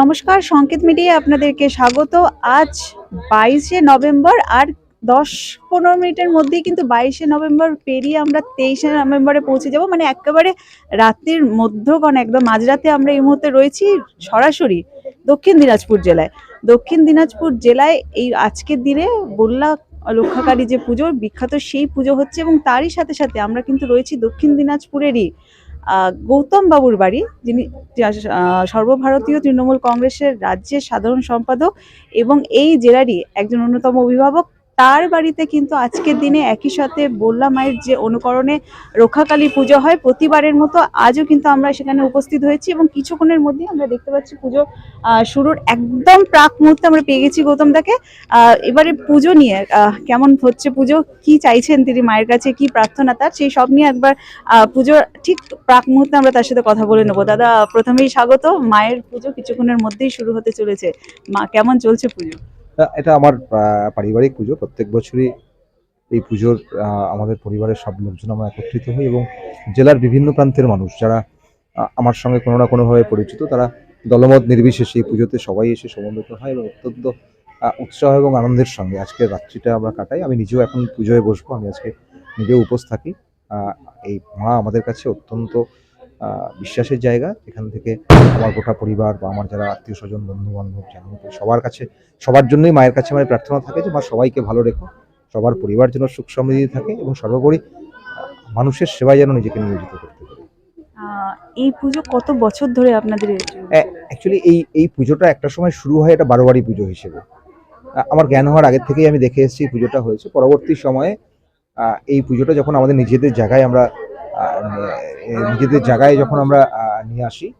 নমস্কার, সংকেত মিডিয়ায় আপনাদেরকে স্বাগত। আজ বাইশে নভেম্বর আর দশ পনেরো মিনিটের মধ্যেই কিন্তু বাইশে নভেম্বর পেরিয়ে আমরা তেইশে নভেম্বরে পৌঁছে যাব। মানে একেবারে রাত্রির মধ্যগণ, একদম মাঝরাতে আমরা এই মুহূর্তে রয়েছি সরাসরি দক্ষিণ দিনাজপুর জেলায়। দক্ষিণ দিনাজপুর জেলায় এই আজকের দিনে বললা রক্ষাকারী যে পুজো, বিখ্যাত সেই পুজো হচ্ছে এবং তারই সাথে সাথে আমরা কিন্তু রয়েছি দক্ষিণ দিনাজপুরেরই গৌতম বাবুর বাড়ি, যিনি সর্বভারতীয় তৃণমূল কংগ্রেসের রাজ্যের সাধারণ সম্পাদক এবং এই জেলারই একজন অন্যতম অভিভাবক। তার বাড়িতে কিন্তু আজকের দিনে একই সাথে বললা মায়ের যে অনুকরণে রক্ষাকালী পুজো হয় প্রতিবারের মতো আজও কিন্তু আমরা সেখানে উপস্থিত হয়েছি এবং কিছুক্ষণের মধ্যেই আমরা দেখতে পাচ্ছি পুজো শুরুর একদম প্রাক মুহূর্তে আমরা পেয়ে গেছি গৌতম দাকে। আহ, এবারে পুজো নিয়ে কেমন হচ্ছে পুজো? কি চাইছেন তিনি মায়ের কাছে? কি প্রার্থনা তার? সেই সব নিয়ে একবার পুজোর ঠিক প্রাক মুহূর্তে আমরা তার সাথে কথা বলে নেব। দাদা প্রথমেই স্বাগত। মায়ের পুজো কিছুক্ষণের মধ্যেই শুরু হতে চলেছে। মা কেমন চলছে পুজো? এটা আমার পারিবারিক পুজো। প্রত্যেক বছরই এই পুজোর আমাদের পরিবারের সব লোকজন আমরা একত্রিত হই এবং জেলার বিভিন্ন প্রান্তের মানুষ যারা আমার সঙ্গে কোনো না কোনোভাবে পরিচিত, তারা দলমত নির্বিশেষে এই পুজোতে সবাই এসে সমবেত হয় এবং অত্যন্ত উৎসাহ এবং আনন্দের সঙ্গে আজকের রাত্রিটা আমরা কাটাই। আমি নিজেও এখন পুজোয় বসবো, আমি আজকে নিজেও উপোস থাকি। এই মা আমাদের কাছে অত্যন্ত বিশ্বাসের জায়গা। এখান থেকে আমার গোটা পরিবার বা আমার যারা আত্মীয় স্বজন বন্ধু বান্ধব জানাতো সবার কাছে সবার জন্যই মায়ের কাছে আমার প্রার্থনা থাকে যে মা সবাইকে ভালো রেখো সবার পরিবার যেন সুখ সমৃদ্ধি থাকে এবং সর্বোপরি মানুষের সেবায় যেন নিজেকে নিয়োজিত করতে পারে। এই পুজো কত বছর ধরে আপনাদের অ্যাকচুয়ালি এই এই পুজোটা একটা সময় শুরু হয় এটা বারোয়ারি পুজো হিসেবে। আমার জ্ঞান হওয়ার আগের থেকেই আমি দেখে এসেছি পুজোটা হয়েছে। পরবর্তী সময়ে এই পুজোটা যখন আমাদের নিজেদের জায়গায় আমরা নিজেদের জায়গায় যখন আমরা নিয়ে আসি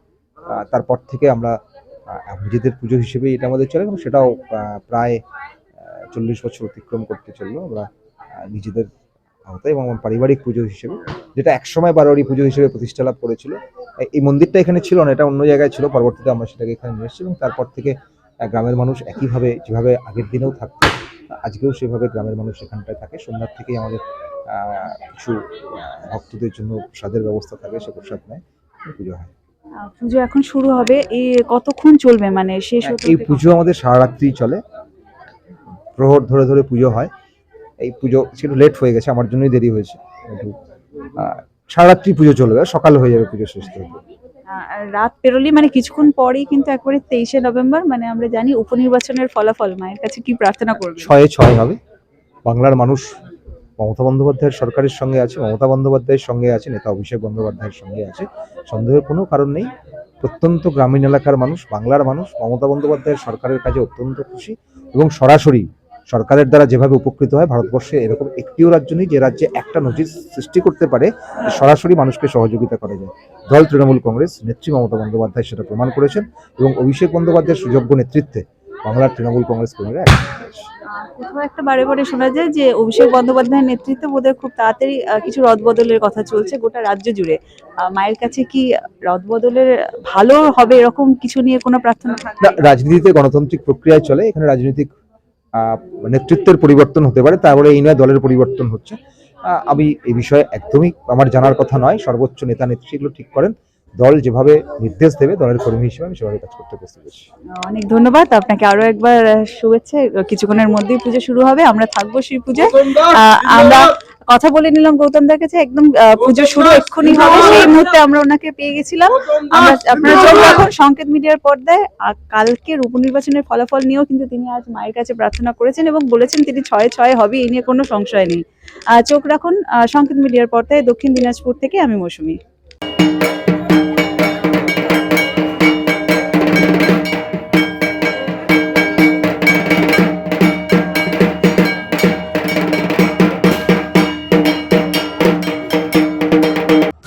তারপর থেকে আমরা নিজেদের পুজো হিসেবে এটা আমাদের চলে, এবং সেটাও প্রায় চল্লিশ বছর অতিক্রম করতে চলল আমরা নিজেদের আওতায় এবং আমার পারিবারিক পুজো হিসেবে, যেটা একসময় বারোয়ারি পুজো হিসেবে প্রতিষ্ঠা লাভ করেছিল। এই- মন্দিরটা এখানে ছিল না, এটা অন্য জায়গায় ছিল, পরবর্তীতে আমরা সেটাকে এখানে নিয়ে এসেছি, এবং তারপর থেকে গ্রামের মানুষ একইভাবে, যেভাবে আগের দিনেও থাকতো, আজকেও সেভাবে গ্রামের মানুষ এখানটায় থাকে। সন্ধ্যার থেকেই আমাদের কিছু ভক্তদের জন্য প্রসাদের ব্যবস্থা থাকে সে প্রসাদ নেয় পুজো হয়। পুজো এখন শুরু হবে এই কতক্ষণ চলবে মানে শেষ হতে এই পুজো আমাদের সারা রাত্রি চলে। প্রহর ধরে ধরে পুজো হয়। এই পুজো একটু লেট হয়ে গেছে আমার জন্যই দেরি হয়েছে। একটু আহ, সারা রাত্রি পুজো চলবে সকাল হয়ে যাবে পুজো শেষ আর রাত পেরোলি মানে কিছুক্ষণ পরেই কিন্তু একবারে তেইশে নভেম্বর মানে আমরা জানি উপনির্বাচনের ফলাফল মায়ের কাছে কি প্রার্থনা করবে ছয়ে ছয় হবে। বাংলার মানুষ মমতা বন্দ্যোপাধ্যায়ের সরকারের সঙ্গে আছে, মমতা বন্দ্যোপাধ্যায়ের সঙ্গে আছে, নেতা অভিষেক বন্দ্যোপাধ্যায়ের সঙ্গে আছে। সন্দেহের কোনো কারণ নেই। প্রত্যন্ত গ্রামীণ এলাকার মানুষ, বাংলার মানুষ, মমতা বন্দ্যোপাধ্যায়ের সরকারের কাজে অত্যন্ত খুশি এবং সরাসরি সরকারের দ্বারা যেভাবে উপকৃত হয়, ভারতবর্ষে এরকম একটিও রাজ্য নেই যে রাজ্যে একটা নজির সৃষ্টি করতে পারে সরাসরি মানুষকে সহযোগিতা করা যায়। দল তৃণমূল কংগ্রেস, নেত্রী মমতা বন্দ্যোপাধ্যায় সেটা প্রমাণ করেছেন এবং অভিষেক বন্দ্যোপাধ্যায়ের সুযোগ্য নেতৃত্বে বাংলার তৃণমূল কংগ্রেস কর্মীরা কোথাও একটা বারে বারে শোনা যায় যে অভিষেক বন্দ্যোপাধ্যায়ের নেতৃত্বে বোধহয় খুব তাড়াতাড়ি কিছু রদবদলের কথা চলছে গোটা রাজ্য জুড়ে। মায়ের কাছে কি রদবদলের ভালো হবে এরকম কিছু নিয়ে কোনো প্রার্থনা রাজনীতিতে গণতান্ত্রিক প্রক্রিয়ায় চলে এখানে রাজনৈতিক আহ, নেতৃত্বের পরিবর্তন হতে পারে তারপরে এই নয় দলের পরিবর্তন হচ্ছে। আমি এই বিষয়ে একদমই আমার জানার কথা নয় সর্বোচ্চ নেতা নেত্রী এগুলো ঠিক করেন। দল যেভাবে নির্দেশ দেবে দলের কর্মী হিসেবে আমি সেভাবে কাজ করতে প্রস্তুত আছি। অনেক ধন্যবাদ। আপনাকে আরও একবার শুভেচ্ছা। কিছুক্ষণের মধ্যেই পুজো শুরু হবে। আমরা থাকব সেই পুজো আমরা কথা বলে নিলাম গৌতম দার কাছে একদম পুজো শুরু এক্ষুনি হবে। সেই মুহূর্তে আমরা ওনাকে পেয়ে গেছিলাম। আমরা আপনারা চোখ রাখুন সংকেত মিডিয়ার পর্দায়। আর কালকের উপনির্বাচনের ফলাফল নিয়েও কিন্তু তিনি আজ মায়ের কাছে প্রার্থনা করেছেন এবং বলেছেন তিনি ছয় ছয় হবে এই নিয়ে কোনো সংশয় নেই। আহ, চোখ রাখুন আহ, সংকেত মিডিয়ার পর্দায় দক্ষিণ দিনাজপুর থেকে আমি মৌসুমী।